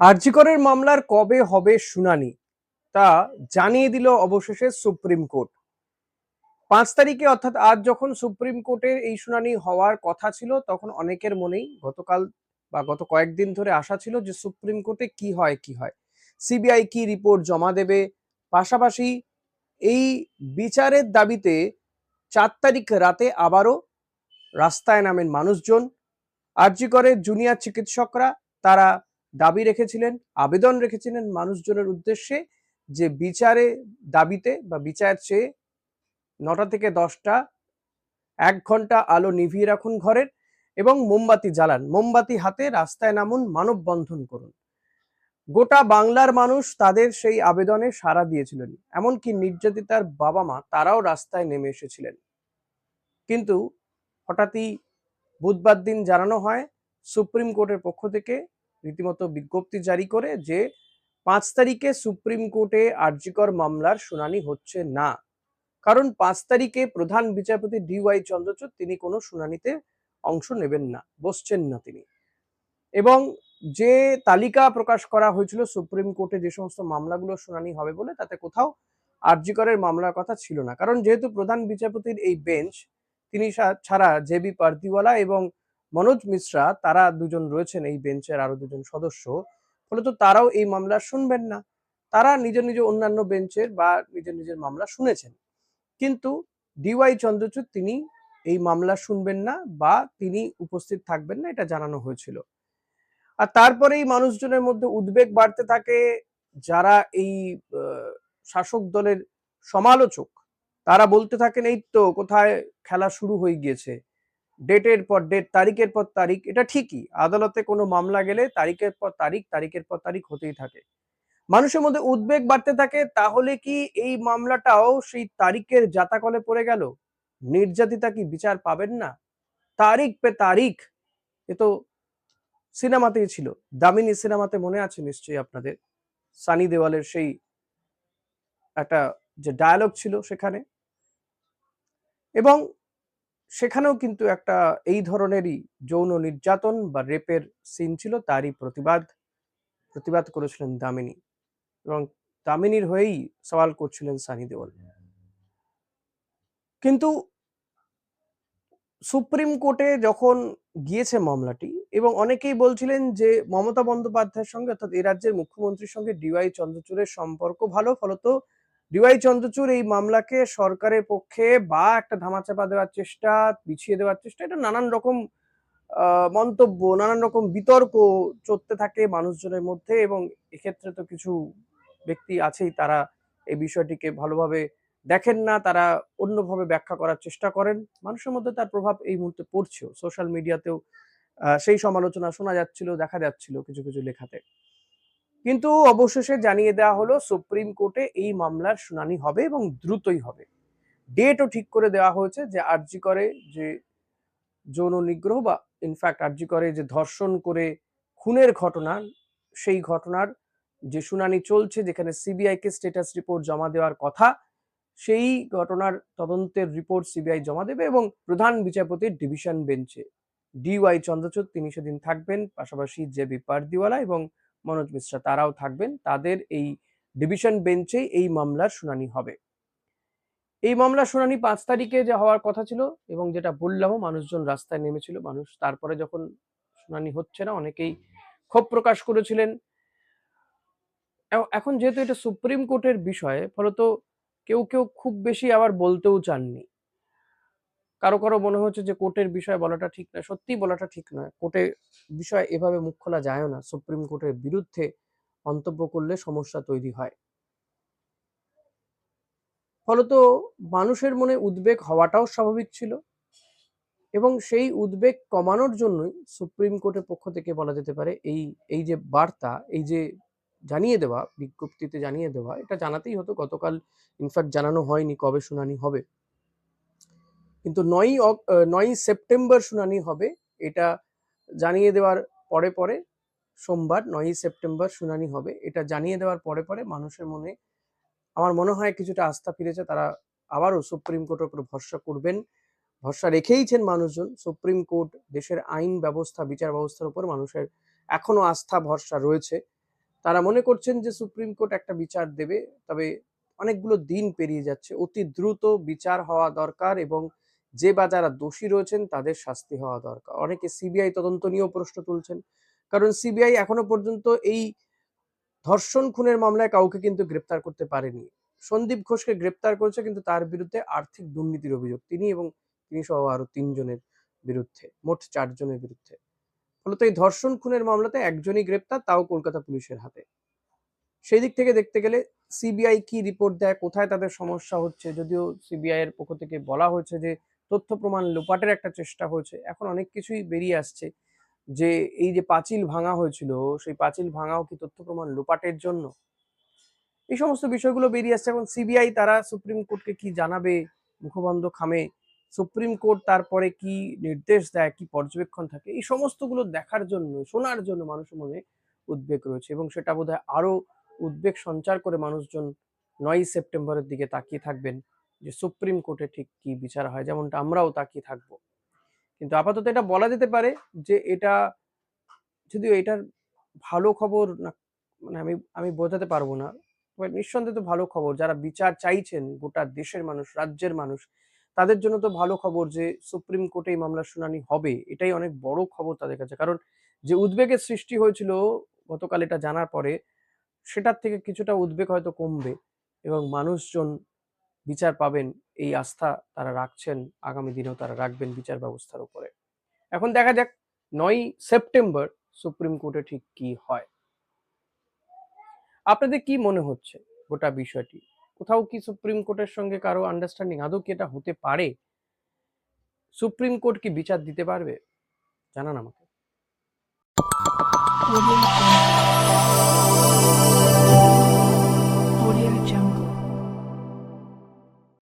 আরজিকরের মামলার কবে হবে শুনানি, তা জানিয়ে দিল অবশেষে সুপ্রিম কোর্ট। পাঁচ তারিখে অর্থাৎ আজ যখন সুপ্রিম কোর্টের এই শুনানি হওয়ার কথা ছিল, তখন অনেকের মনেই গতকাল বা গত কয়েকদিন ধরে আশা ছিল যে সুপ্রিম কোর্টে কি হয় কি হয়। সিবিআই কি রিপোর্ট জমা দেবে? পাশাপাশি এই বিচারের দাবিতে চার তারিখ রাতে আবারও রাস্তায় নামেন মানুষজন। আরজিকরের জুনিয়র চিকিৎসকরা, তারা দাবি রেখেছিলেন, আবেদন রেখেছিলেন মানুষজনের উদ্দেশ্যে যে বিচারে দাবিতে বা বিচার চেয়ে নটা থেকে দশটা এক ঘণ্টা আলো নিভিয়ে রাখুন ঘরের এবং মোমবাতি জ্বালান। মোমবাতি হাতে রাস্তায় নামুন, মানববন্ধন করুন। গোটা বাংলার মানুষ তাদের সেই আবেদনে সাড়া দিয়েছিলেন। এমনকি নির্যাতিতার বাবা মা তারাও রাস্তায় নেমে এসেছিলেন। কিন্তু হঠাৎই বুধবার দিন জানানো হয়, সুপ্রিম কোর্টের পক্ষ থেকে রীতিমতো বিজ্ঞপ্তি জারি করে যে পাঁচ তারিখে সুপ্রিম কোর্টে আরজিকর মামলার শুনানি হচ্ছে না। কারণ পাঁচ তারিখে প্রধান বিচারপতি ডিওয়াই চন্দ্রচূড় তিনি কোনো শুনানিতে অংশ নেবেন না, বসছেন না তিনি। এবং যে তালিকা প্রকাশ করা হয়েছিল সুপ্রিম কোর্টে যে সমস্ত মামলাগুলো শুনানি হবে বলে, তাতে কোথাও আরজিকরের মামলার কথা ছিল না। কারণ যেহেতু প্রধান বিচারপতির এই বেঞ্চ, তিনি ছাড়া জেবি পার্দিওয়ালা এবং মনোজ মিশ্রা, তারা দুজন রয়েছেন এই বেঞ্চের আরও দুজন সদস্য। ফলত তারাও এই মামলা শুনবেন না। তারা নিজ নিজ অন্যান্য বেঞ্চের বা নিজের নিজের মামলা শুনেছেন। কিন্তু ডিওয়াই চন্দ্রচূড় তিনি এই মামলা শুনবেন না বা তিনি উপস্থিত থাকবেন না, এটা জানানো হয়েছিল। আর তারপরেই মানুষজনের মধ্যে উদ্বেগ বাড়তে থাকে। যারা এই শাসক দলের সমালোচক, তারা বলতে থাকেন, এই তো কোথায় খেলা শুরু হয়ে গিয়েছে। ডেটের পর ডেট তারিখের পর তারিখ, এটা ঠিকই। আদালতে কোনো মামলা গেলে তারিখের পর তারিখ, তারিখের পর তারিখ হতেই থাকে। মানুষের মধ্যে উদ্বেগ বাড়তে থাকে, তাহলে কি এই মামলাটাও সেই তারিখের জাতাকলে পড়ে গেল? নির্যাতিতা কি বিচার পাবেন না? তারিখ পে তারিখ, এ তো সিনেমাতেই ছিল। দামিনী সিনেমাতে মনে আছে নিশ্চয়ই আপনাদের? সানি দেওয়ালের সেই একটা যে ডায়ালগ ছিল সেখানে। এবং সেখানেও কিন্তু একটা এই ধরনেরই যৌন নির্যাতন বা রেপের সিন ছিল, তারই প্রতিবাদ প্রতিবাদ করেছিলেন দামিনী এবং দামিনীর হয়েই সওয়াল করছিলেন সানি দেওয়াল কিন্তু সুপ্রিম কোর্টে যখন গিয়েছে মামলাটি এবং অনেকেই বলছিলেন যে মমতা বন্দ্যোপাধ্যায়ের সঙ্গে অর্থাৎ এই রাজ্যের মুখ্যমন্ত্রীর সঙ্গে ডিওয়াই চন্দ্রচূড়ের সম্পর্ক ভালো, ফলত ডিওয়াই চন্দ্রচূড় এই মামলাকে সরকারের পক্ষে বা একটা ধামাচাপা দেওয়ার চেষ্টা, পিছিয়ে দেওয়ার চেষ্টা, এটা নানান রকম মন্তব্য, নানান রকম বিতর্ক চলতে থাকে মানুষজনের মধ্যে এবং এক্ষেত্রে তো কিছু ব্যক্তি আছেই তারা এই বিষয়টিকে ভালোভাবে দেখেন না, তারা অন্যভাবে ব্যাখ্যা করার চেষ্টা করেন। মানুষের মধ্যে তার প্রভাব এই মুহূর্তে পড়ছেও। সোশ্যাল মিডিয়াতেও সেই সমালোচনা শোনা যাচ্ছিল, দেখা যাচ্ছিল কিছু কিছু লেখাতে। কিন্তু অবশেষে জানিয়ে দেওয়া হলো সুপ্রিম কোর্টে এই মামলার শুনানি হবে এবং দ্রুতই হবে। ডেটও ঠিক করে দেওয়া হয়েছে যে আরজি করে যে যৌন নিগ্রহ বা ইনফ্যাক্ট আরজি করে যে ধর্ষণ করে খুনের ঘটনা, সেই ঘটনার যে শুনানি চলছে যেখানে সিবিআই কে স্ট্যাটাস রিপোর্ট জমা দেওয়ার কথা, সেই ঘটনার তদন্তের রিপোর্ট সিবিআই জমা দেবে এবং প্রধান বিচারপতির ডিভিশন বেঞ্চে ডিওয়াই চন্দ্রচূড়, তিনি সেদিন থাকবেন, পাশাপাশি জেবি পারদিওয়ালা এবং মনোজ মিশ্রা, তারাও থাকবেন। তাদের এই ডিভিশন বেঞ্চেই এই মামলার শুনানি হবে। এই মামলার শুনানি পাঁচ তারিখে যে হওয়ার কথা ছিল এবং যেটা বললাম মানুষজন রাস্তায় নেমেছিল। মানুষ তারপরে যখন শুনানি হচ্ছে না, অনেকেই ক্ষোভ প্রকাশ করেছিলেন। এখন যেহেতু এটা সুপ্রিম কোর্টের বিষয়ে, ফলত কেউ কেউ খুব বেশি আবার বলতেও চাননি। কারও কারও মনে হচ্ছে যে কোর্টের বিষয়ে বলাটা ঠিক নয় সত্যি বলাটা ঠিক নয়। কোর্টের বিষয়ে এভাবে মুখ খোলা যায় না। সুপ্রিম কোর্টের বিরুদ্ধে মন্তব্য করলে সমস্যা তৈরি হয়। ফলত মানুষের মনে উদ্বেগ হওয়াটাও স্বাভাবিক ছিল এবং সেই উদ্বেগ কমানোর জন্যই সুপ্রিম কোর্টের পক্ষ থেকে বলা যেতে পারে, এই এই যে বার্তা, এই যে জানিয়ে দেওয়া, বিজ্ঞপ্তিতে জানিয়ে দেওয়া, এটা জানাতেই হতো। গতকাল, ইনফ্যাক্ট জানানো হয়নি কবে শুনানি হবে। কিন্তু নয়ই নয়ই সেপ্টেম্বর শুনানি হবে, এটা জানিয়ে দেওয়ার পরে পরে সোমবার নয়ই সেপ্টেম্বর শুনানি হবে, এটা জানিয়ে দেওয়ার পরে পরে মানুষের মনে আমার মনে হয় কিছুটা আস্থা ফিরেছে, তারা আবারও সুপ্রিম কোর্টের উপর ভরসা করবেন, ভরসা রেখেইছেন মানুষজন, সুপ্রিম কোর্ট দেশের আইন ব্যবস্থা, বিচার ব্যবস্থার উপর মানুষের এখনও আস্থা, ভরসা রয়েছে। তারা মনে করছেন যে সুপ্রিম কোর্ট একটা বিচার দেবে, তবে অনেকগুলো দিন পেরিয়ে যাচ্ছে, অতি দ্রুত বিচার হওয়া দরকার এবং যে বা যারা দোষী রয়েছেন, তাদের শাস্তি হওয়া দরকার। অনেকে সিবিআই তদন্ত নিয়েও প্রশ্ন তুলছেন। কারণ সিবিআই এখনও পর্যন্ত এই ধর্ষণ খুনের মামলায় কাউকে কিন্তু গ্রেপ্তার করতে পারেনি। সন্দীপ ঘোষকে গ্রেপ্তার করেছে কিন্তু তার বিরুদ্ধে আর্থিক দুর্নীতির অভিযোগ। তিনি এবং তিনি সহ আরও তিনজনের বিরুদ্ধে, মোট চারজনের বিরুদ্ধে। ফলত এই ধর্ষণ খুনের মামলাতে একজনই গ্রেপ্তার, তাও কলকাতা পুলিশের হাতে। সেই দিক থেকে দেখতে গেলে সিবিআই কি রিপোর্ট দেয়, কোথায় তাদের সমস্যা হচ্ছে, যদিও সিবিআই এর পক্ষ থেকে বলা হয়েছে যে তথ্য প্রমাণ লোপাটের একটা চেষ্টা হয়েছে। এখন অনেক কিছুই বেরিয়ে আসছে যে এই যে পাঁচিল ভাঙা হয়েছিল, সেই পাঁচিল ভাঙাও কি তথ্য প্রমাণ লোপাটের জন্য? এই সমস্ত বিষয়গুলো বেরিয়ে আসছে। এখন সিবিআই তারা সুপ্রিম কোর্টকে কি জানাবে? মুখবন্ধ খামে। সুপ্রিম কোর্ট তারপরে কি নির্দেশ দেয়? কি পর্যবেক্ষণ থাকে? এই সমস্তগুলো দেখার জন্য, শোনার জন্য মানুষের মনে উদ্বেগ রয়েছে এবং সেটা বোধহয় আরও উদ্বেগ সঞ্চার করে মানুষজন নয় সেপ্টেম্বরের দিকে তাকিয়ে থাকবেন। যে সুপ্রিম কোর্টে ঠিক কি বিচার হয়, যেমনটা আমরাও তাকিয়ে থাকব। কিন্তু আপাতত এটা বলা যেতে পারে যে এটা যদিও এটার ভালো খবর না মানে আমি আমি বোঝাতে পারব না নিঃসন্দেহে তো ভালো খবর। যারা বিচার চাইছেন গোটা দেশের মানুষ, রাজ্যের মানুষ, তাদের জন্য তো ভালো খবর যে সুপ্রিম কোর্টে এই মামলার শুনানি হবে। এটাই অনেক বড় খবর তাদের কাছে। কারণ যে উদ্বেগের সৃষ্টি হয়েছিল গতকাল এটা জানার পরে, সেটার থেকে কিছুটা উদ্বেগ হয়তো কমবে এবং মানুষজন বিচার পাবেন, এই আস্থা তারা রাখছেন, আগামী দিনেও তারা রাখবেন বিচার ব্যবস্থার উপরে। এখন দেখা যাক নয় সেপ্টেম্বর সুপ্রিম কোর্টে ঠিক কি হয়। আপনাদের কি মনে হচ্ছে গোটা বিষয়টি? কোথাও কি সুপ্রিম কোর্টের সঙ্গে কারও আন্ডারস্ট্যান্ডিং আদৌ কি এটা হতে পারে? সুপ্রিম কোর্ট কি বিচার দিতে পারবে? জানান আমাকে.